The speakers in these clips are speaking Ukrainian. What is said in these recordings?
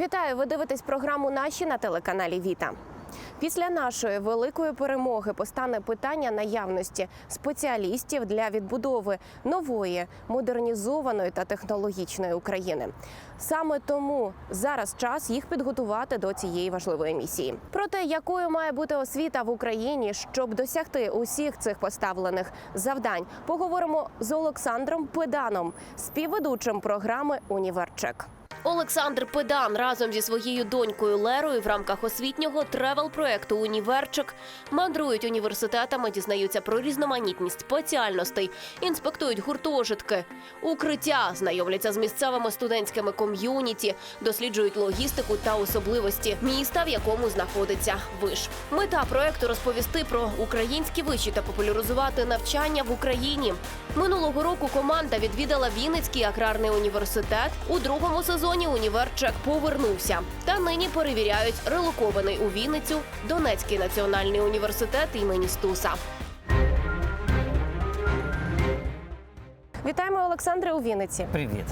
Вітаю! Ви дивитесь програму Наші на телеканалі Віта. Після нашої великої перемоги постане питання наявності спеціалістів для відбудови нової модернізованої та технологічної України. Саме тому зараз час їх підготувати до цієї важливої місії. Про те, якою має бути освіта в Україні, щоб досягти усіх цих поставлених завдань, поговоримо з Олександром Педаном, співведучим програми Універчек. Олександр Педан разом зі своєю донькою Лерою в рамках освітнього тревел-проекту Універчик мандрують університетами, дізнаються про різноманітність спеціальностей, інспектують гуртожитки, укриття, знайомляться з місцевими студентськими ком'юніті, досліджують логістику та особливості міста, в якому знаходиться виш. Мета проекту розповісти про українські виші та популяризувати навчання в Україні. Минулого року команда відвідала Вінницький аграрний університет. У другому сезоні універчек повернувся. Та нині перевіряють релокований у Вінницю Донецький національний університет імені Стуса. Вітаємо Олександре у Вінниці. Привіт.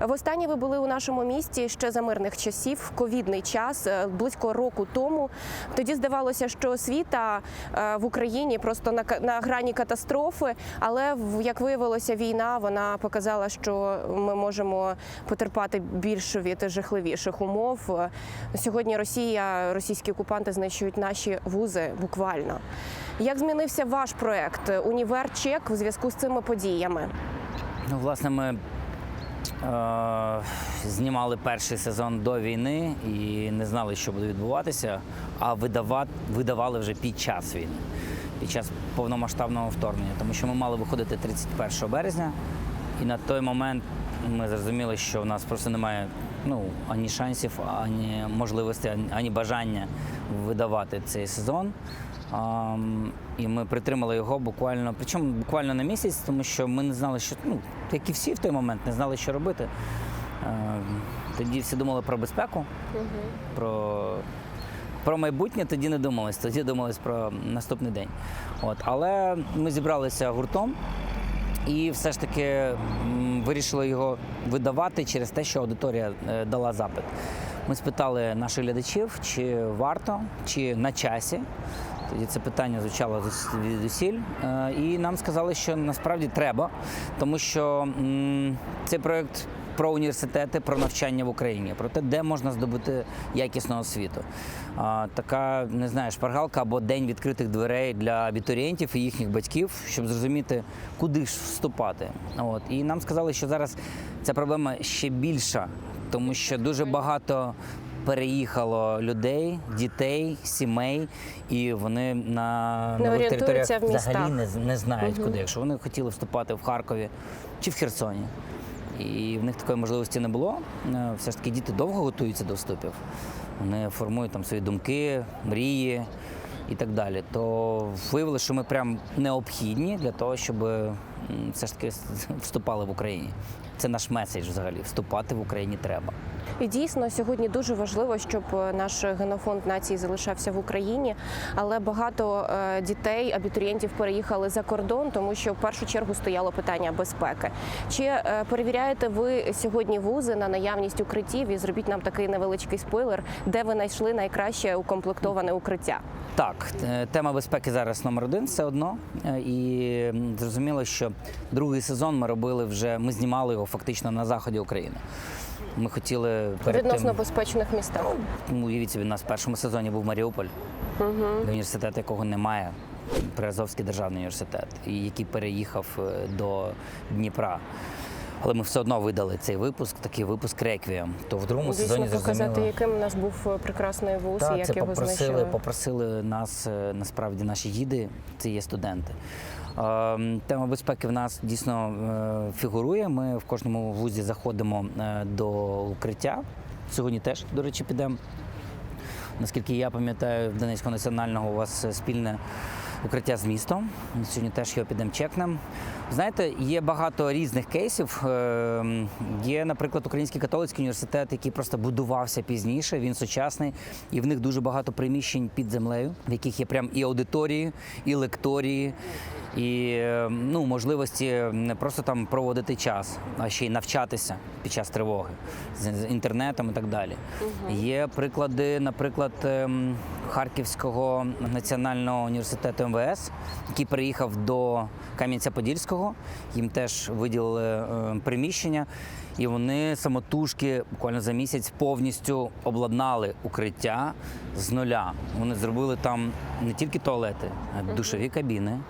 Востаннє ви були у нашому місті ще за мирних часів, в ковідний час, е, близько року тому. Тоді здавалося, що освіта е, в Україні просто на на грані катастрофи. Але як виявилося, війна вона показала, що ми можемо потерпати більш від жахливіших умов. Сьогодні Росія, російські окупанти знищують наші вузи буквально. Як змінився ваш проект Універчек в зв'язку з цими подіями? Ну, власне, ми знімали перший сезон до війни і не знали, що буде відбуватися, а видавали вже під час війни, під час повномасштабного вторгнення. Тому що ми мали виходити 31 березня, і на той момент ми зрозуміли, що в нас просто немає ну, ані шансів, ані можливості, ані бажання видавати цей сезон. Ам, і ми притримали його буквально, причому буквально на місяць, тому що ми не знали, що ну, як і всі в той момент, не знали, що робити. Ем, тоді всі думали про безпеку, про, про майбутнє тоді не думалось, тоді думалось про наступний день. От, але ми зібралися гуртом і все ж таки вирішили його видавати через те, що аудиторія е, дала запит. Ми спитали наших глядачів, чи варто, чи на часі. Тоді це питання звучало звідусіль. Е, І нам сказали, що насправді треба, тому що цей проєкт про університети, про навчання в Україні, про те, де можна здобути якісну освіту. А, така, не знаю, шпаргалка або день відкритих дверей для абітурієнтів і їхніх батьків, щоб зрозуміти, куди ж вступати. От. І нам сказали, що зараз ця проблема ще більша, тому що дуже багато переїхало людей, дітей, сімей, і вони на Не нових орієнтуються територіях в містах. взагалі не, не знають, куди. Якщо вони хотіли вступати в Харкові чи в Херсоні. І в них такої можливості не було. Е, Все ж таки діти довго готуються до вступів. Вони формують там свої думки, мрії і так далі. То виявили, що ми прям необхідні для того, щоб м, все ж таки вступали в Україні. Це наш меседж взагалі. Вступати в Україні треба. І дійсно сьогодні дуже важливо, щоб е, наш генофонд нації залишався в Україні, але багато е, дітей, абітурієнтів переїхали за кордон, тому що в першу чергу стояло питання безпеки. Чи е, перевіряєте ви сьогодні вузи на наявність укриттів? І зробіть нам такий невеличкий спойлер, де ви знайшли найкраще укомплектоване укриття? Так, тема безпеки зараз номер один все одно. І зрозуміло, що другий сезон ми робили вже, ми знімали його фактично на заході України. Ми хотіли перед Відносно тим, безпечних містах. ну, уявіть собі, у нас в першому сезоні був Маріуполь, університет, якого немає. Приазовський державний університет, який переїхав е, до Дніпра. Але ми все одно видали цей випуск, такий випуск реквієм. То в другому Дійсно сезоні показати, зрозуміло. яким у нас був е, прекрасний вуз і як це його попросили, знищили. попросили нас е, насправді наші гіди, це є студенти. Ем, Тема безпеки в нас дійсно е, фігурує. Ми в кожному вузі заходимо е, до укриття. Сьогодні теж, до речі, підемо. Наскільки я пам'ятаю, в Донецького національного у вас е, спільне укриття з містом. Сьогодні теж його підемо чекнемо. Знаєте, є багато різних кейсів. Е, Є, наприклад, Український католицький університет, який просто будувався пізніше. Він сучасний, і в них дуже багато приміщень під землею, в яких є прям і аудиторії, і лекторії. і е, ну, можливості не просто там проводити час, а ще й навчатися під час тривоги з, з інтернетом і так далі. Є приклади, наприклад, ем, Харківського національного університету МВС, який приїхав до Кам'янця-Подільського. Їм теж виділили е, приміщення, і вони самотужки буквально за місяць повністю обладнали укриття з нуля. Вони зробили там не тільки туалети, а й душові кабіни.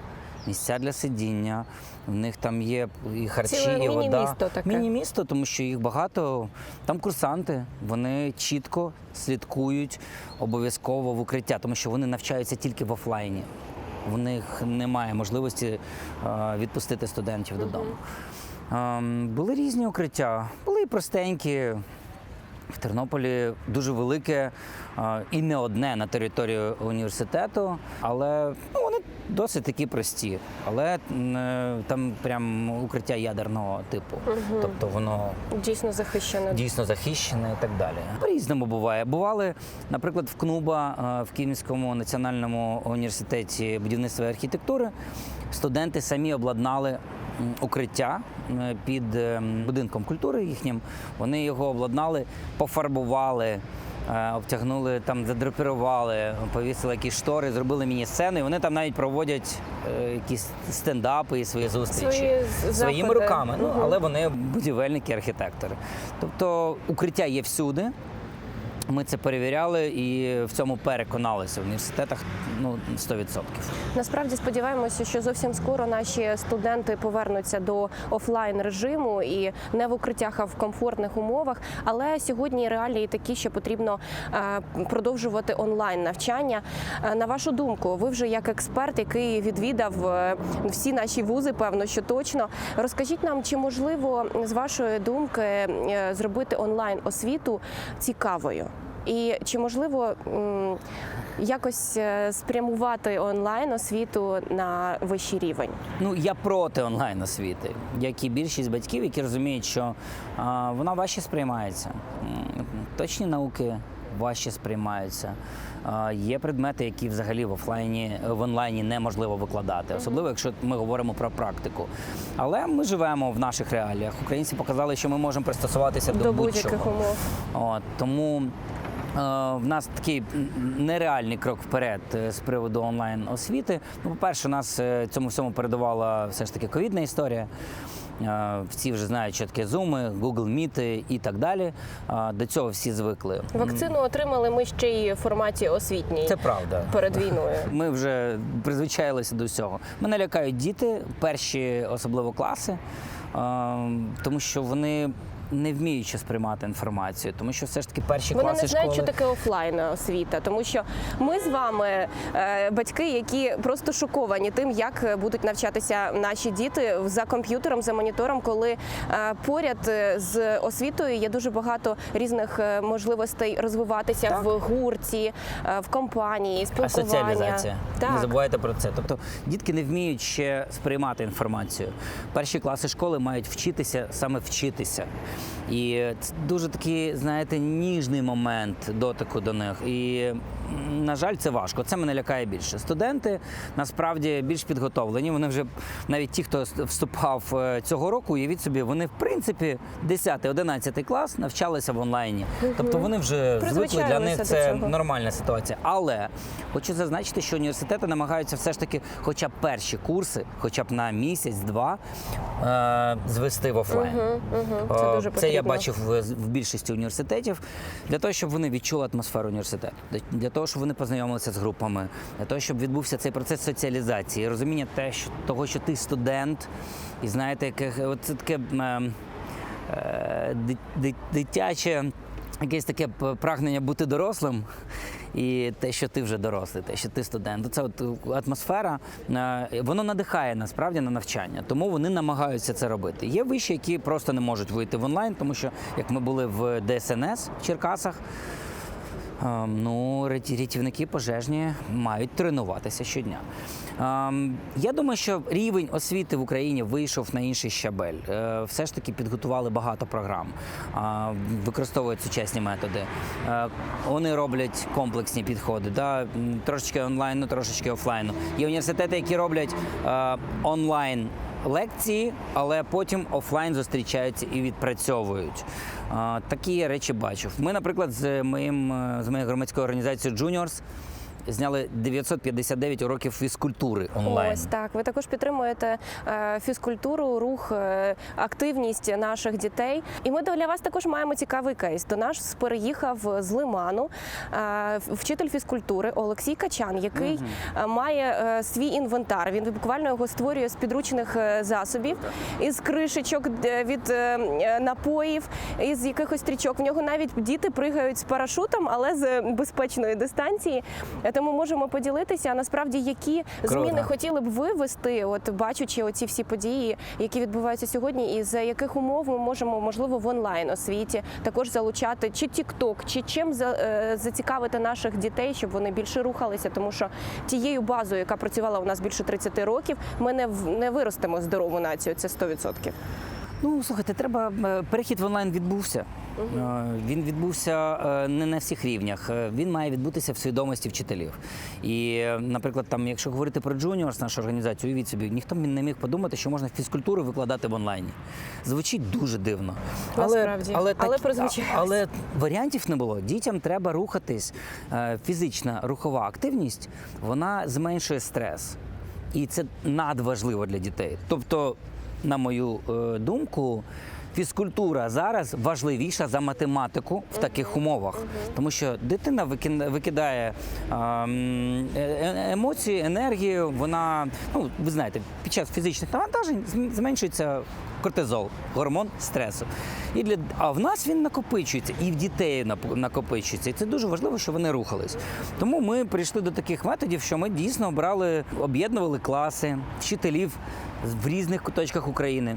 Місця для сидіння, в них там є і харчі, Ціле і вода. міні-місто таке. Міні-місто, тому що їх багато. Там курсанти, вони чітко слідкують обов'язково в укриття, тому що вони навчаються тільки в офлайні. В них немає можливості е, відпустити студентів додому. Ем, Були різні укриття, були і простенькі. В Тернополі дуже велике е, і не одне на території університету, але ну, досить такі прості. Але е, там прям укриття ядерного типу. Тобто воно Дійсно захищено. дійсно захищене і так далі. По-різному буває. Бували, наприклад, в КНУБА е, в Київському національному університеті будівництва і архітектури студенти самі обладнали укриття е, під е, будинком культури їхнім. Вони його обладнали, пофарбували. Е, Обтягнули там, задрапірували, повісили якісь штори, зробили міні-сцени. Вони там навіть проводять е, якісь стендапи і свої зустрічі Свої своїми руками. Ну але вони будівельники, архітектори. Тобто укриття є всюди. Ми це перевіряли і в цьому переконалися в університетах ну 100%. Насправді сподіваємося, що зовсім скоро наші студенти повернуться до офлайн режиму і не в укриттях, а в комфортних умовах. Але сьогодні реалії такі, що потрібно е, продовжувати онлайн навчання. Е, На вашу думку, ви вже як експерт, який відвідав е, всі наші вузи, певно, що точно. Розкажіть нам, чи можливо з вашої думки зробити онлайн освіту цікавою? І чи можливо якось е, спрямувати онлайн освіту на вищий рівень? Ну я проти онлайн освіти, як і більшість батьків, які розуміють, що а, вона важче сприймається. Точні науки важче сприймаються. А, Є предмети, які взагалі в офлайні в онлайні неможливо викладати, особливо якщо ми говоримо про практику. Але ми живемо в наших реаліях. Українці показали, що ми можемо пристосуватися до, До будь-яких умов. От, тому в нас такий нереальний крок вперед е, з приводу онлайн освіти. Ну, по-перше, нас е, цьому всьому передувала все ж таки ковідна історія. Е, Всі вже знають, що таке Zoom, Google Meet і так далі. Е, До цього всі звикли. Вакцину отримали ми ще й в форматі освітній Це правда. перед війною. Ми вже призвичаїлися до всього. Мене лякають діти, перші особливо класи, е, тому що вони не вміють ще сприймати інформацію, тому що все ж таки перші Вони класи не знають, школи... що таке офлайн освіта, тому що ми з вами е, батьки, які просто шоковані тим, як будуть навчатися наші діти за комп'ютером, за монітором, коли е, поряд е, з освітою є дуже багато різних можливостей розвиватися Так. в гурті, в компанії, А спілкування. соціалізація. Не забувайте про це. Тобто дітки не вміють ще сприймати інформацію. Перші класи школи мають вчитися саме вчитися. І це дуже такий, знаєте, ніжний момент дотику до них. І, на жаль, це важко. Це мене лякає більше. Студенти насправді більш підготовлені. Вони вже навіть ті, хто вступав е, цього року, уявіть собі, вони в принципі 10-11 клас навчалися в онлайні. Тобто вони вже звикли для них це цього. нормальна ситуація. Але хочу зазначити, що університети намагаються все ж таки, хоча б перші курси, хоча б на місяць-два, е- звести в офлайн. Мгм, мгм. Це Е, дуже Це я бачив в, в більшості університетів для того, щоб вони відчули атмосферу університету, для- для того, щоб вони познайомилися з групами, для того, щоб відбувся цей процес соціалізації, розуміння те, що того, що ти студент, і знаєте, яке це таке е, е, ди- ди- дитяче. Якесь таке прагнення бути дорослим, і те, що ти вже дорослий, те, що ти студент. Це от атмосфера, е, воно надихає насправді на навчання. Тому вони намагаються це робити. Є виші, які просто не можуть вийти в онлайн, тому що як ми були в ДСНС в Черкасах. Ем, Ну, ряті- рятівники пожежні мають тренуватися щодня. Ем, Я думаю, що рівень освіти в Україні вийшов на інший щабель. Е, Все ж таки підготували багато програм, використовують сучасні методи. Е, Вони роблять комплексні підходи, да? трошечки онлайну, трошечки офлайну. Є університети, які роблять е, онлайн лекції, але потім офлайн зустрічаються і відпрацьовують. Такі речі бачив. Ми, наприклад, з моїм е, з моєю громадською організацією Juniors зняли 959 уроків фізкультури онлайн. Ось так. Ви також підтримуєте е, фізкультуру, рух, е, активність наших дітей. І ми для вас також маємо цікавий кейс. До нас переїхав з Лиману е, вчитель фізкультури Олексій Качан, який е, має свій інвентар. Він буквально його створює з підручних засобів, із кришечок від напоїв, із якихось стрічок. В нього навіть діти пригають з парашутом, але з безпечної дистанції. Тому можемо поділитися. Насправді, які Круто. зміни хотіли б ви вести, от бачучи оці всі події, які відбуваються сьогодні, і за яких умов ми можемо можливо в онлайн освіті також залучати чи TikTok, чи чим за, е, зацікавити наших дітей, щоб вони більше рухалися, тому що тією базою, яка працювала у нас більше 30 років, ми не в- не виростемо здорову націю. Це 100%. Ну слухайте, треба е, перехід в онлайн відбувся. Е, Він відбувся е, не на всіх рівнях. Е, Він має відбутися в свідомості вчителів. І, наприклад, там, якщо говорити про Juniors, нашу організацію, уявіть собі, ніхто не міг подумати, що можна фізкультуру викладати в онлайні. Звучить дуже дивно. Насправді. Але так- прозвучало. але варіантів не було. Дітям треба рухатись. Фізична рухова активність вона зменшує стрес. І це надважливо для дітей. Тобто, на мою думку, фізкультура зараз важливіша за математику в таких умовах, тому що дитина викидає е, е- емоції, енергію. Вона, ну ви знаєте, під час фізичних навантажень зм- зменшується кортизол, гормон стресу. І для а в нас він накопичується, і в дітей накопичується. І це дуже важливо, що вони рухались. Тому ми прийшли до таких методів, що ми дійсно брали, об'єднували класи, вчителів в різних куточках України.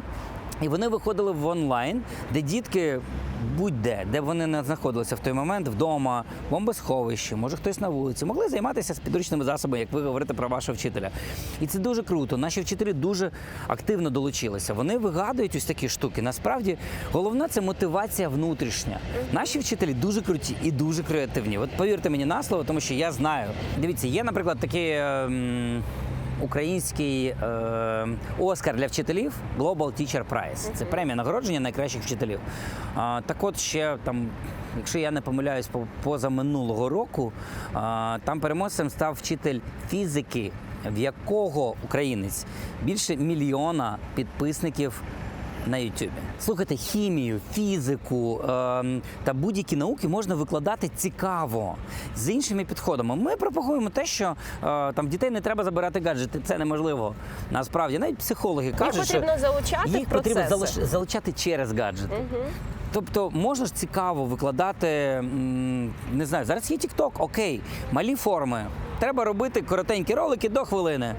І вони виходили в онлайн, де дітки будь-де, де вони не знаходилися в той момент, вдома, в бомбосховищі, може хтось на вулиці, могли займатися з підручними засобами, як ви говорите про вашого вчителя. І це дуже круто. Наші вчителі дуже активно долучилися. Вони вигадують ось такі штуки. Насправді головне це мотивація внутрішня. Наші вчителі дуже круті і дуже креативні. От повірте мені на слово, тому що я знаю. Дивіться, є, наприклад, такі. ем, Український е, Оскар для вчителів Global Teacher Prize. Це премія нагородження найкращих вчителів. А, так от ще там, якщо я не помиляюсь, по- поза минулого року, там переможцем став вчитель фізики, в якого українець більше мільйона підписників на Ютубі. Слухайте, хімію, фізику ем, та будь-які науки можна викладати цікаво з іншими підходами. Ми пропагуємо те, що е, там дітей не треба забирати гаджети. Це неможливо. Насправді, навіть психологи Їх кажуть, потрібно що залучати їх в потрібно процеси. залучати через гаджети. Тобто можна ж цікаво викладати, не знаю, зараз є TikTok, окей, малі форми. Треба робити коротенькі ролики до хвилини.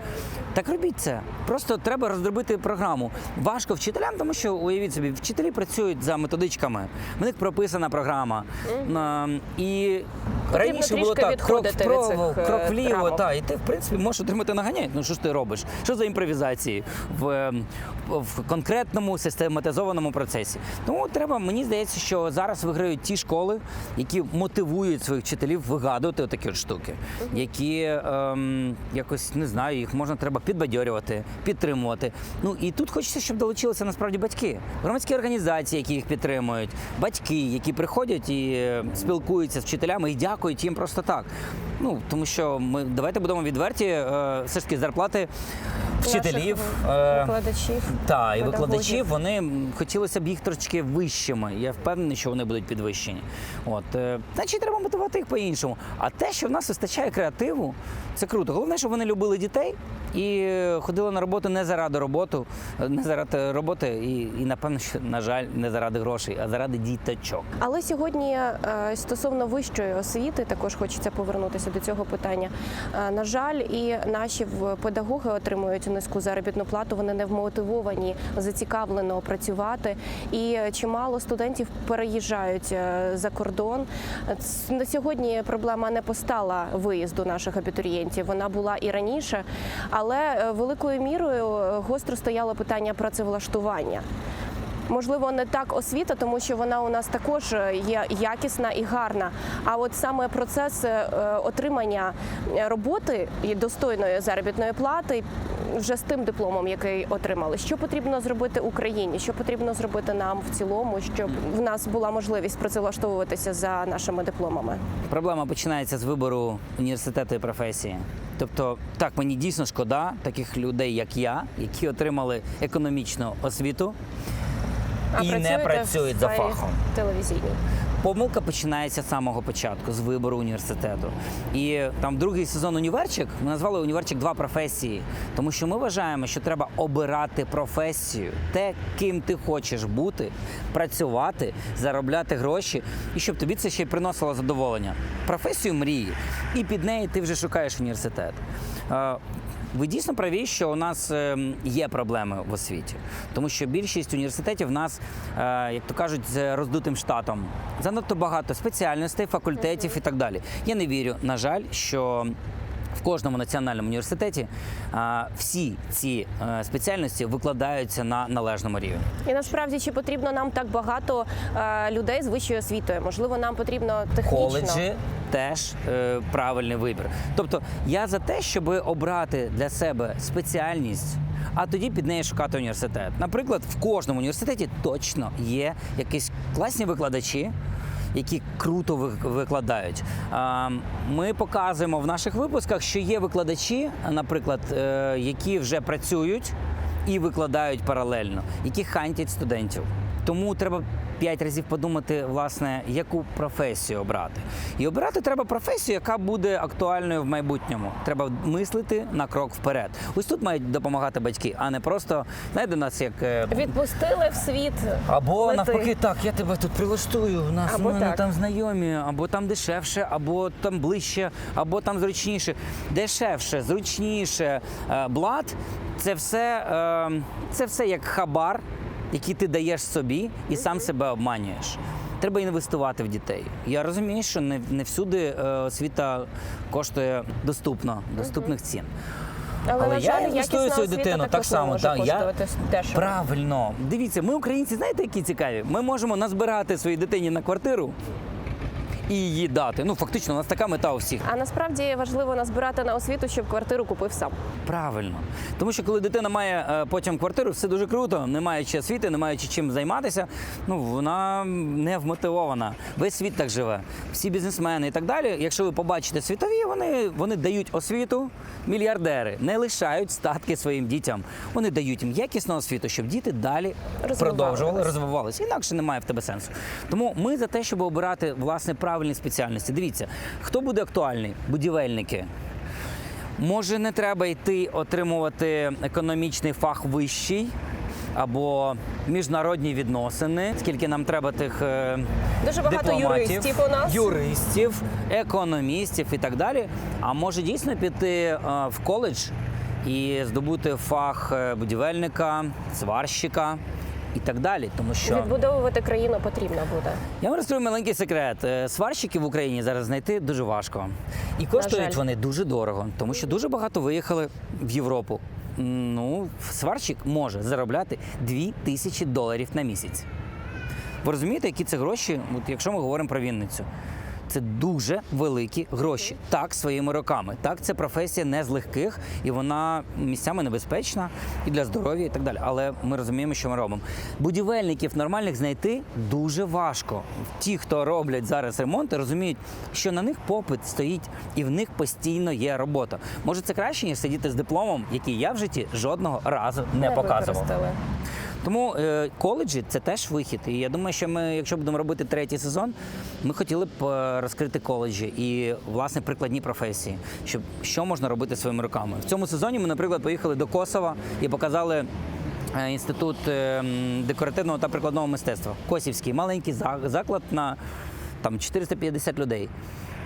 Так робіть це. Просто треба розробити програму. Важко вчителям, тому що уявіть собі, вчителі працюють за методичками. В них прописана програма. І раніше було так: крок вправо, е, крок вліво. Та, і ти, в принципі, можеш отримати наганяють. Ну що ж ти робиш? Що за імпровізації в, е, в конкретному систематизованому процесі? Тому треба, мені здається, що зараз виграють ті школи, які мотивують своїх вчителів вигадувати такі от штуки, які ем, якось не знаю, їх можна треба підбадьорювати, підтримувати. Ну і тут хочеться, щоб долучилися насправді батьки, громадські організації, які їх підтримують, батьки, які приходять і е, спілкуються з вчителями і дякують їм просто так. Ну тому що ми давайте будемо відверті, е, все ж таки зарплати вчителів. Е, викладачів. та, і викладачів вони хотілося б їх трошки вищими. Я впевнений, що вони будуть підвищені. От е, значить, треба мотивувати їх по-іншому. А те, що в нас вистачає креативу, це круто. Головне, щоб вони любили дітей І ходили на роботу не заради роботи, не заради роботи, і, і напевно, що на жаль, не заради грошей, а заради діточок. Але сьогодні е, стосовно вищої освіти, також хочеться повернутися до цього питання. Е, На жаль, і наші педагоги отримують низьку заробітну плату. Вони не вмотивовані зацікавлено працювати. І чимало студентів переїжджають е, за кордон. На сьогодні проблема не постала виїзду наших абітурієнтів. Вона була і раніше, але е, великою мірою гостро стояло питання працевлаштування. Можливо, не так освіта, тому що вона у нас також е, є якісна і гарна. А от саме процес е, отримання е, роботи і достойної заробітної плати вже з тим дипломом, який отримали, що потрібно зробити Україні, що потрібно зробити нам в цілому, щоб в нас була можливість працевлаштовуватися за нашими дипломами. Проблема починається з вибору університету і професії. Тобто, так мені дійсно шкода таких людей, як я, які отримали економічну освіту і не працюють за фахом. телевізійній. Помилка починається з самого початку, з вибору університету. І там другий сезон універчик ми назвали універчик два професії, тому що ми вважаємо, що треба обирати професію, те, ким ти хочеш бути, працювати, заробляти гроші, і щоб тобі це ще й приносило задоволення. Професію мрії, і під неї ти вже шукаєш університет. Е, ви дійсно праві, що у нас ем, є проблеми в освіті, тому що більшість університетів в нас, е, як то кажуть, з роздутим штатом. Занадто багато спеціальностей, факультетів і так далі. Я не вірю, на жаль, що. В кожному національному університеті а, всі ці е, спеціальності викладаються на належному рівні. І насправді чи потрібно нам так багато е, людей з вищою освітою? Можливо, нам потрібно технічно. коледжі теж е, правильний вибір. Тобто я за те, щоб обрати для себе спеціальність. А тоді під неї шукати університет. Наприклад, в кожному університеті точно є якісь класні викладачі, які круто викладають. Ми показуємо в наших випусках, що є викладачі, наприклад, е, які вже працюють і викладають паралельно, які хантять студентів. Тому треба п'ять разів подумати, власне, яку професію обрати. І обирати треба професію, яка буде актуальною в майбутньому. Треба мислити на крок вперед. Ось тут мають допомагати батьки, а не просто знаєте, нас як е, Відпустили в світ. або лети. навпаки, так, я тебе тут прилаштую. У нас Або мене там знайомі, або там дешевше, або там ближче, або там зручніше. Дешевше, зручніше, е, блат це все, е, це все як хабар, який ти даєш собі і сам себе обманюєш. Треба інвестувати в дітей. Я розумію, що не, не всюди е, освіта коштує доступно, доступних цін. Але, Але на я жаль, інвестую свою дитину, так само, Та, я- дешево. Правильно. Дивіться, ми українці, знаєте, які цікаві? Ми можемо назбирати своїй дитині на квартиру і її дати. Ну, фактично, у нас така мета у всіх. А насправді важливо назбирати на освіту, щоб квартиру купив сам. Правильно. Тому що коли дитина має е, потім квартиру, все дуже круто, не маючи освіти, не маючи чим займатися, ну вона не вмотивована. Весь світ так живе. Всі бізнесмени і так далі. Якщо ви побачите світові, вони, вони дають освіту, мільярдери не лишають статки своїм дітям. Вони дають їм якісну освіту, щоб діти далі продовжували розвивалися. Інакше немає в тебе сенсу. Тому ми за те, щоб обирати власне правильні спеціальності. Дивіться, хто буде актуальний? Будівельники. Може, не треба йти отримувати економічний фах вищий або міжнародні відносини, скільки нам треба тих е, Дуже багато дипломатів, юристів у нас. юристів, економістів і так далі. А може дійсно піти е, в коледж і здобути фах е, будівельника, сварщика і так далі. Тому що Відбудовувати країну потрібно буде. я вам розкрию маленький секрет. Е, Сварщиків в Україні зараз знайти дуже важко. І коштують вони дуже дорого, тому що дуже багато виїхали в Європу. Ну, сварщик може заробляти 2 тисячі доларів на місяць. Ви розумієте, які це гроші, от якщо ми говоримо про Вінницю? Це дуже великі гроші. Так, своїми роками. Так, це професія не з легких, і вона місцями небезпечна і для здоров'я, і так далі. Але ми розуміємо, що ми робимо. Будівельників нормальних знайти дуже важко. Ті, хто роблять зараз ремонти, розуміють, що на них попит стоїть, і в них постійно є робота. Може, це краще, ніж сидіти з дипломом, який я в житті жодного разу не, показував. Тому е, коледжі це теж вихід. І я думаю, що ми, якщо будемо робити третій сезон, ми хотіли б е, розкрити коледжі і власне прикладні професії, щоб що можна робити своїми руками. В цьому сезоні ми, наприклад, поїхали до Косова і показали. е, Інститут декоративного та прикладного мистецтва Косівський маленький заклад на там 450 людей,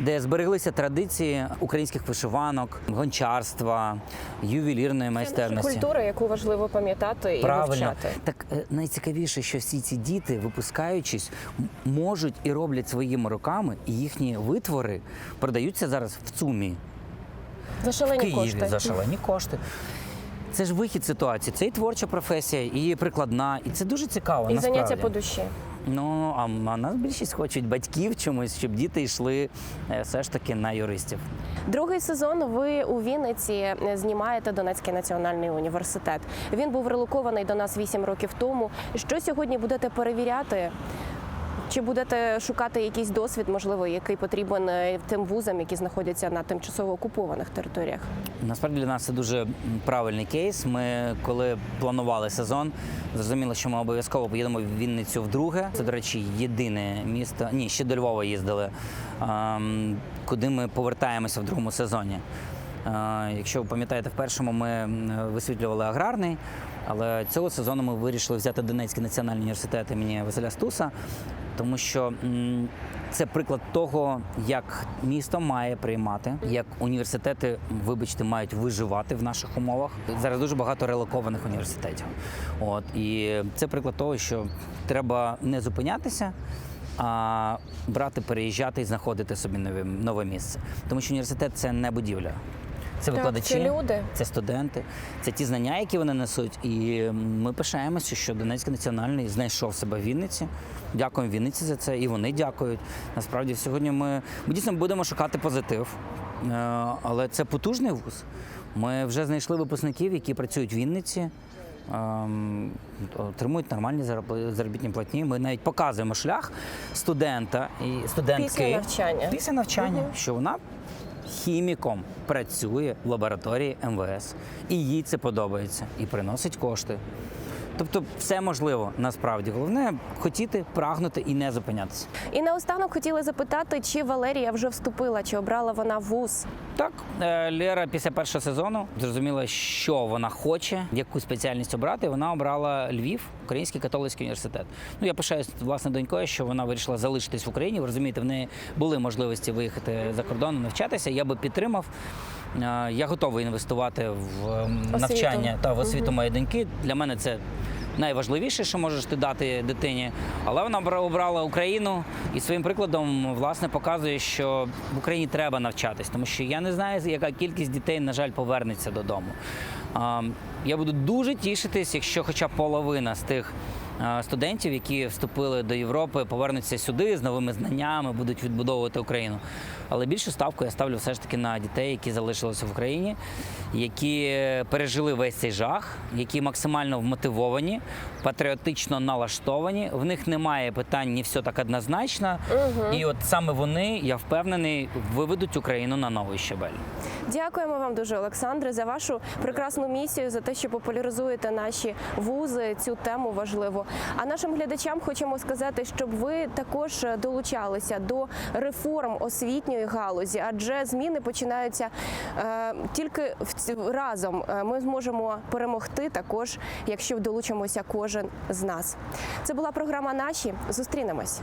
де збереглися традиції українських вишиванок, гончарства, ювелірної майстерності. Культура, яку важливо пам'ятати і Правильно. вивчати. Так е, найцікавіше, що всі ці діти, випускаючись, можуть і роблять своїми руками, і їхні витвори продаються зараз в ЦУМі, За в шалені Києві кошти. за шалені кошти. Це ж вихід ситуації. Це і творча професія, і прикладна, і це дуже цікаво. І насправді. заняття по душі. Ну а, нас більшість хочуть батьків чомусь, щоб діти йшли е, все ж таки на юристів. Другий сезон ви у Вінниці е, знімаєте Донецький національний університет. Він був релокований до нас 8 років тому. Що сьогодні будете перевіряти? Чи будете шукати якийсь досвід, можливо, який потрібен е, тим вузам, які знаходяться на тимчасово окупованих територіях? Насправді для нас це дуже правильний кейс. Ми, коли планували сезон, зрозуміли, що ми обов'язково поїдемо в Вінницю вдруге. Це, до речі, єдине місто. Ні, ще до Львова їздили, куди ми повертаємося в другому сезоні. Якщо ви пам'ятаєте, в першому ми висвітлювали аграрний, але цього сезону ми вирішили взяти Донецький національний університет імені Василя Стуса, тому що це приклад того, як місто має приймати, як університети, вибачте, мають виживати в наших умовах. Зараз дуже багато релокованих університетів. От і це приклад того, що треба не зупинятися. А брати, переїжджати і знаходити собі нове, нове місце. Тому що університет це не будівля. Це Так, викладачі, це люди. це студенти, це ті знання, які вони несуть. І ми пишаємося, що Донецький національний знайшов себе в Вінниці. Дякуємо Вінниці за це, і вони дякують. Насправді, сьогодні ми, ми дійсно будемо шукати позитив, Е, але це потужний вуз. Ми вже знайшли випускників, які працюють в Вінниці. ем, Отримують нормальні заробітні платні. Ми навіть показуємо шлях студента і студентки Після навчання. після навчання, що вона хіміком працює в лабораторії МВС, і їй це подобається, і приносить кошти. Тобто все можливо насправді. Головне хотіти, прагнути і не зупинятися. І наостанок хотіли запитати, чи Валерія вже вступила, чи обрала вона вуз. Так, е, Лера після першого сезону зрозуміла, що вона хоче, яку спеціальність обрати. Вона обрала Львів, Український католицький університет. Ну я пишаюсь власне донькою, що вона вирішила залишитись в Україні. Ви розумієте, в неї були можливості виїхати за кордон, навчатися. Я би підтримав. Е, Я готовий інвестувати в навчання та в освіту моєї доньки. Для мене це. Найважливіше, що можеш ти дати дитині, але вона обрала Україну і своїм прикладом власне показує, що в Україні треба навчатись, тому що я не знаю, яка кількість дітей, на жаль, повернеться додому. Я буду дуже тішитись, якщо хоча б половина з тих студентів, які вступили до Європи, повернуться сюди з новими знаннями, будуть відбудовувати Україну. Але більшу ставку я ставлю все ж таки на дітей, які залишилися в Україні, які пережили весь цей жах, які максимально вмотивовані, патріотично налаштовані. В них немає питань, не все так однозначно. І от саме вони, я впевнений, виведуть Україну на новий щабель. Дякуємо вам дуже, Олександре, за вашу прекрасну місію, за те, що популяризуєте наші вузи, цю тему важливу. А нашим глядачам хочемо сказати, щоб ви також долучалися до реформ освітньої галузі, адже зміни починаються е, тільки разом. Е, Ми зможемо перемогти також, якщо долучимося кожен з нас. Це була програма Наші. Зустрінемось.